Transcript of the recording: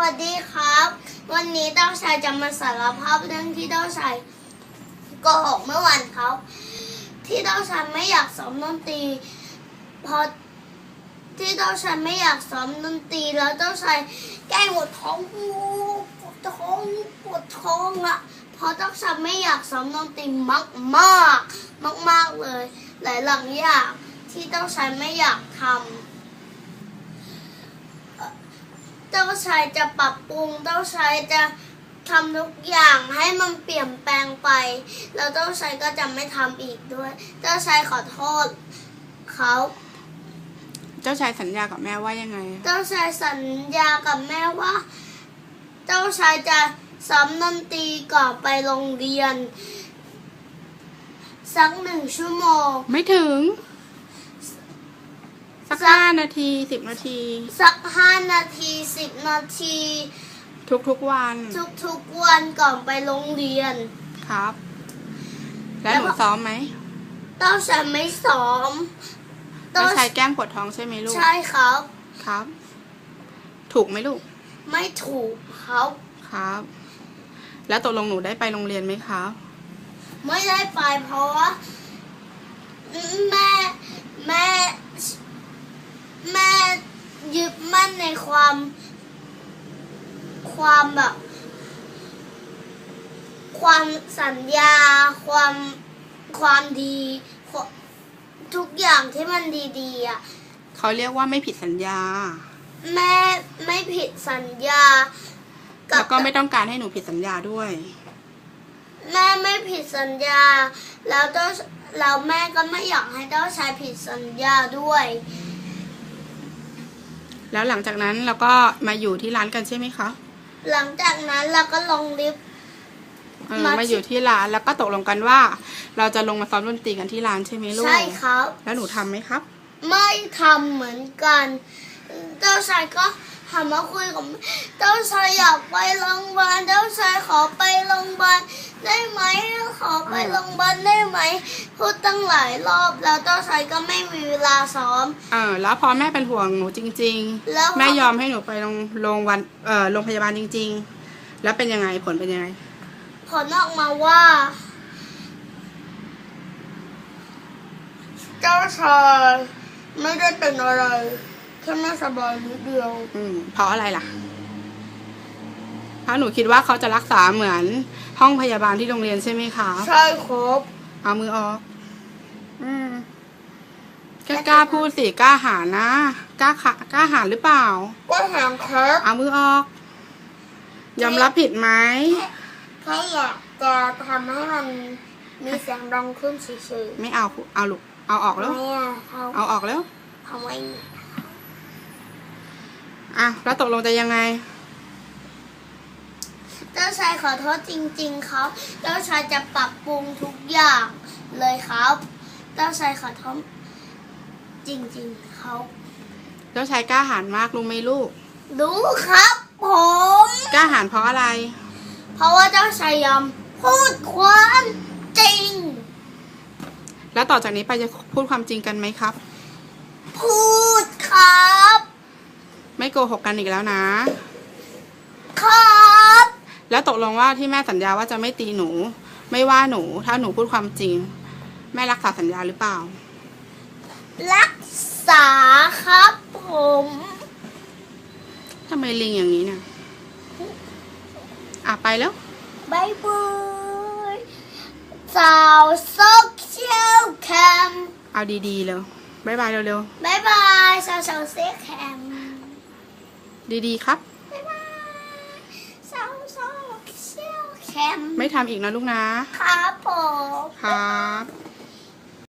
วัสดีครับ วันนี้เต้าชายจะมาสารภาพเรื่องที่เต้าชายโกหกเมื่อวานครับ ที่เต้าชายไม่อยากซ้อมดนตรีเพราะที่เต้าชายไม่อยากซ้อมดนตรีแล้วเต้าชายแกล้งปวดท้องปวดท้องปวดท้องอะเพราะเต้าชายไม่อยากซ้อมดนตรีมากมากมากมากเลย หลายหลังอย่างที่เต้าชายไม่อยากทำ เจ้าชายจะปรับปรุง เจ้าชายจะทำทุกอย่างให้มันเปลี่ยนแปลงไป แล้วเจ้าชายก็จะไม่ทำอีกด้วย เจ้าชายขอโทษเขาเจ้าชายสัญญากับแม่ว่ายังไง เจ้าชายสัญญากับแม่ว่า เจ้าชายจะซ้อมดนตรีก่อนไปโรงเรียน สักหนึ่งชั่วโมง ไม่ถึง สักสักห้านาทีสิบนาที สักห้านาทีสิบนาที ทุกๆวัน ทุกๆวันก่อนไปโรงเรียนครับ แล้วแล้หวนูซ้อมไหมเจ้าชายไม่ซ้อมเจ้าชายแกล้งปวดท้องใช่ไหมลูก ใช่ครับ ครับ ถูกไหมลูก ไม่ถูกครับ ครับ แล้วตกลงหนูได้ไปโรงเรียนไหมครับ ไม่ได้ไปเพราะว่าแม่แม่แม่ ยึดมั่นในความความแบบ ความสัญญา ความความดีความทุกอย่างที่มันดีๆอะเขาเรียกว่าไม่ผิดสัญญา แม่ไม่ผิดสัญญากัแล้วก็ไม่ต้องการให้หนูผิดสัญญาด้วย แม่ไม่ผิดสัญญา แล้วเจ้าแล้วแม่ก็ไม่อยากให้เจ้าชายผิดสัญญาด้วย แล้วหลังจากนั้นเราก็มาอยู่ที่ร้านกันใช่ไหมคะหลังจากนั้นเราก็ลงลิฟต์ เออมา มาอยู่ที่ร้านแล้วก็ตกลงกันว่า เราจะลงมาซ้อมดนตรีกันที่ร้านใช่ไหมลูกใช่ครับ แล้วหนูทำไหมครับ ไม่ทำเหมือนกัน เจ้าชายก็ หันมาคุยกับแม่เจ้าชายอยากไปโรงพยาบาลเจ้าชายขอไปโรงพยาบาลได้ไหมขอไปโรงพยาบาลได้ไหมพูดตั้งหลายรอบแล้วเจ้าชายก็ไม่มีเวลาซ้อมเออแล้วพอแม่เป็นห่วงหนูจริงแล้วๆแม่ยอมให้หนูไปโรงโรงวันเอ่อโรงพยาบาลจริง ๆ แล้วเป็นยังไงผลเป็นยังไง ผลออกมาว่า เจ้าชายไม่ได้เป็นอะไร แค่ไม่สบายนิดเดียว อืมเพราะอะไรล่ะ เพราะหนูคิดว่าเขาจะรักษาเหมือนห้องพยาบาลที่โรงเรียนใช่ไหมคะใช่ครับเอามือออก อืมกล้ากล้าพูดสิกล้าหาญนะกล้าขะกล้าหาญหรือเปล่า ก็หางครับเอามือออก ยอมรับผิดไหมแค่อยากจะทำให้มันมีเสียงดังขึ้นเฉยไม่เอาเอาลูกเอาออกๆแล้ว ไม่อะเขาเอาออกแล้วเขาไม่ อะแล้วตกลงจะยังไง เจ้าชายขอโทษจริง ๆ ครับ เจ้าชายจะปรับปรุงทุกอย่างเลยครับ เจ้าชายขอโทษจริงๆเขาเจ้าชายกล้าหาญมากรู้ไหมลูก รู้ครับ ผม กล้าหาญเพราะอะไร เพราะว่าเจ้าชายยอมพูดความจริง แล้วต่อจากนี้ไปจะพูดความจริงกันไหมครับ พูดครับ ไม่โกหกกันอีกแล้วนะ ครับแล้วตกลงว่าที่แม่สัญญาว่าจะไม่ตีหนู ไม่ว่าหนู ถ้าหนูพูดความจริง แม่รักษาสัญญาหรือเปล่า รักษาครับผมทำไมลิงอย่างนี้เนี่ยอะไปแล้วบายบายสาวโซเชียลแคมเอาดีๆเร็วบายบายเร็วบายบายสาวโซเชียลแคมๆ ดีๆครับบายบายสาวโซเชียลแคมไม่ทำอีกนะลูกนะ ครับผม ครับ